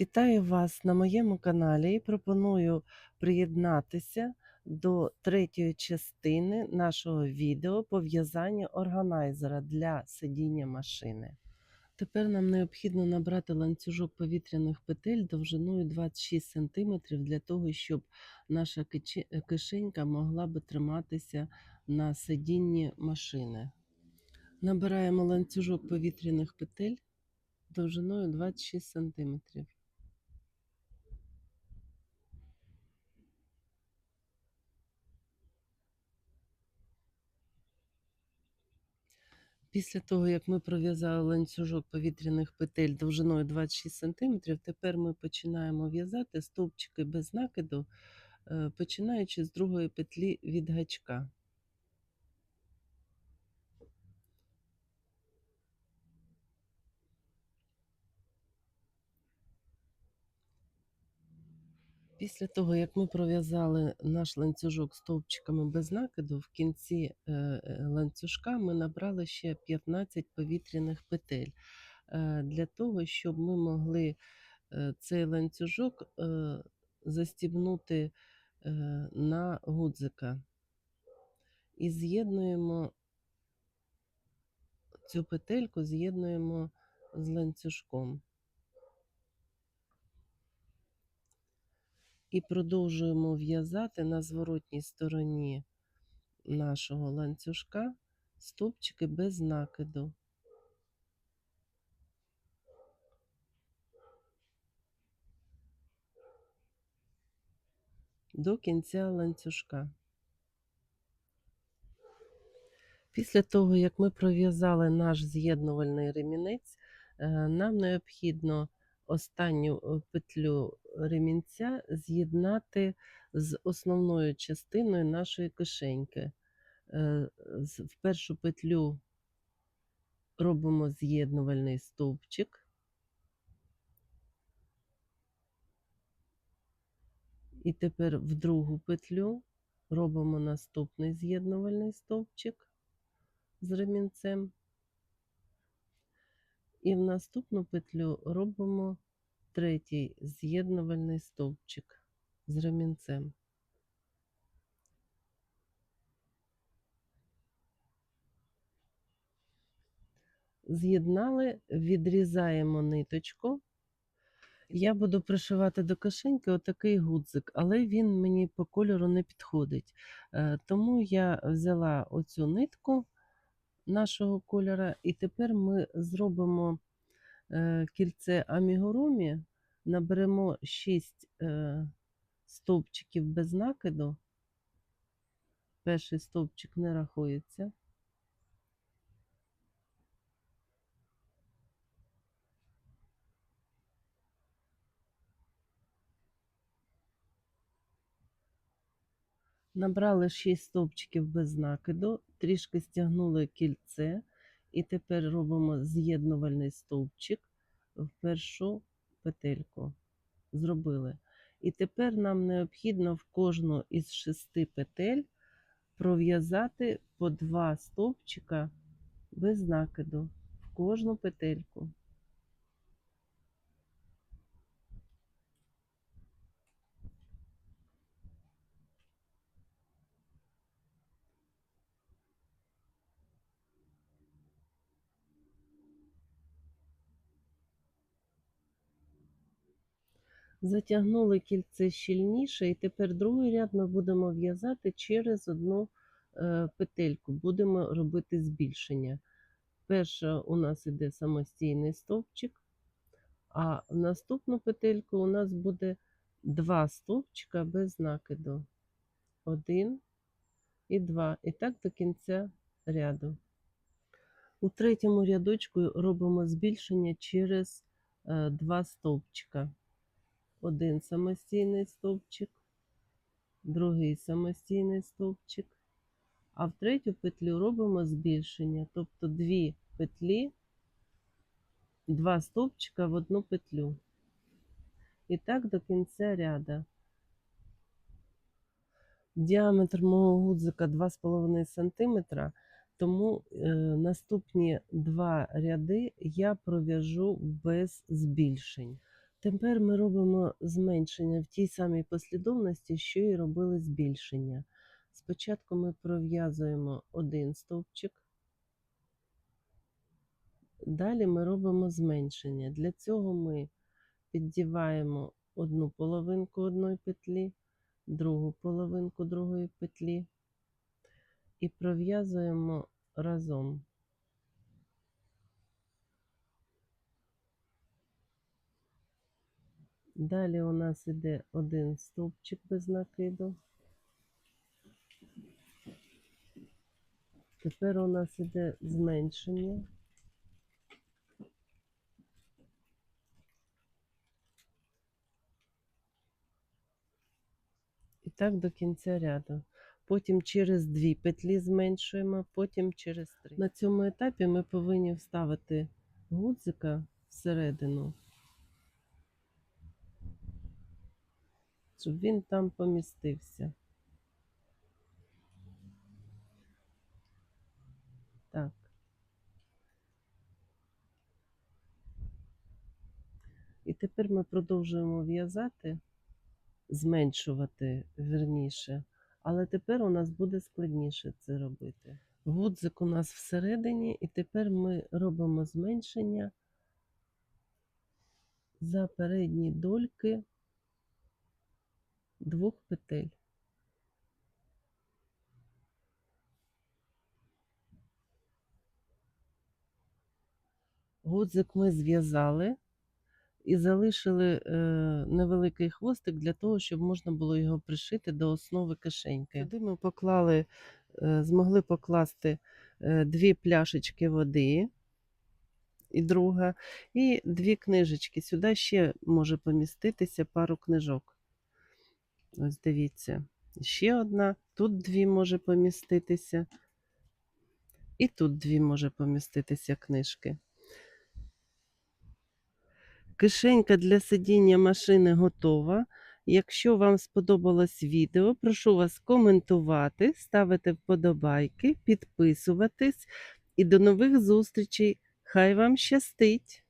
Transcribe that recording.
Вітаю вас на моєму каналі і пропоную приєднатися до третьої частини нашого відео по в'язанню органайзера для сидіння машини. Тепер нам необхідно набрати ланцюжок повітряних петель довжиною 26 см для того, щоб наша кишенька могла би триматися на сидінні машини. Набираємо ланцюжок повітряних петель довжиною 26 см. Після того, як ми пров'язали ланцюжок повітряних петель довжиною 26 см, тепер ми починаємо в'язати стовпчики без накиду, е, починаючи з другої петлі від гачка. Після того, як ми пров'язали наш ланцюжок стовпчиками без накиду, в кінці е, е, ланцюжка ми набрали ще 15 повітряних петель е, для того, щоб ми могли цей ланцюжок застібнути на гудзика. І з'єднуємо цю петельку, з'єднуємо з ланцюжком. І продовжуємо в'язати на зворотній стороні нашого ланцюжка стовпчики без накиду. До кінця ланцюжка. Після того, як ми пров'язали наш з'єднувальний ремінець, е, нам необхідно останню е, петлю ремінця з'єднати з основною частиною нашої кишеньки. Е, В першу петлю робимо з'єднувальний стовпчик. І тепер в другу петлю робимо наступний з'єднувальний стовпчик з ремінцем. І в наступну петлю робимо третій з'єднувальний стовпчик з ремінцем. З'єднали, відрізаємо ниточку. Я буду пришивати до кишеньки отакий гудзик, але він мені по кольору не підходить. Е, Тому я взяла оцю нитку нашого кольора, і тепер ми зробимо е, кільце амігурумі, наберемо 6 е, стовпчиків без накиду. Перший стовпчик не рахується. Набрали 6 стовпчиків без накиду, трішки стягнули кільце, і тепер робимо з'єднувальний стовпчик в першу петельку. Зробили. І тепер нам необхідно в кожну із шести петель пров'язати по два стовпчика без накиду в кожну петельку. Затягнули кільце щільніше, і тепер другий ряд ми будемо в'язати через одну е, петельку, будемо робити збільшення. Перша у нас іде самостійний стовпчик, а в наступну петельку у нас буде два стовпчика без накиду. Один і два. І так до кінця ряду. У третьому рядочку робимо збільшення через е, два стовпчика. Один самостійний стовпчик, другий самостійний стовпчик, а в третю петлю робимо збільшення, тобто дві петлі, два стовпчика в одну петлю. І так до кінця ряда. Діаметр мого гудзика 2,5 см, тому е, наступні два ряди я пров'яжу без збільшень. Тепер ми робимо зменшення в тій самій послідовності, що і робили збільшення. Спочатку ми пров'язуємо один стовпчик, далі ми робимо зменшення. Для цього ми піддіваємо одну половинку одної петлі, другу половинку другої петлі і пров'язуємо разом. Далі у нас іде один стовпчик без накиду. Тепер у нас іде зменшення. І так до кінця ряду. Потім через дві петлі зменшуємо, потім через три. На цьому етапі ми повинні вставити гудзика всередину, щоб він там помістився. Так. І тепер ми продовжуємо в'язати, зменшувати верніше, але тепер у нас буде складніше це робити. Гудзик у нас всередині, і тепер ми робимо зменшення за передні дольки двох петель. Гудзик ми зв'язали і залишили е, невеликий хвостик для того, щоб можна було його пришити до основи кишеньки. Сюди ми поклали, е, змогли покласти е, дві пляшечки води і друга, і дві книжечки. Сюди ще може поміститися пару книжок. Ось дивіться, ще одна, тут дві може поміститися, і тут дві може поміститися книжки. Кишенька для сидіння машини готова. Якщо вам сподобалось відео, прошу вас коментувати, ставити вподобайки, підписуватись і до нових зустрічей. Хай вам щастить!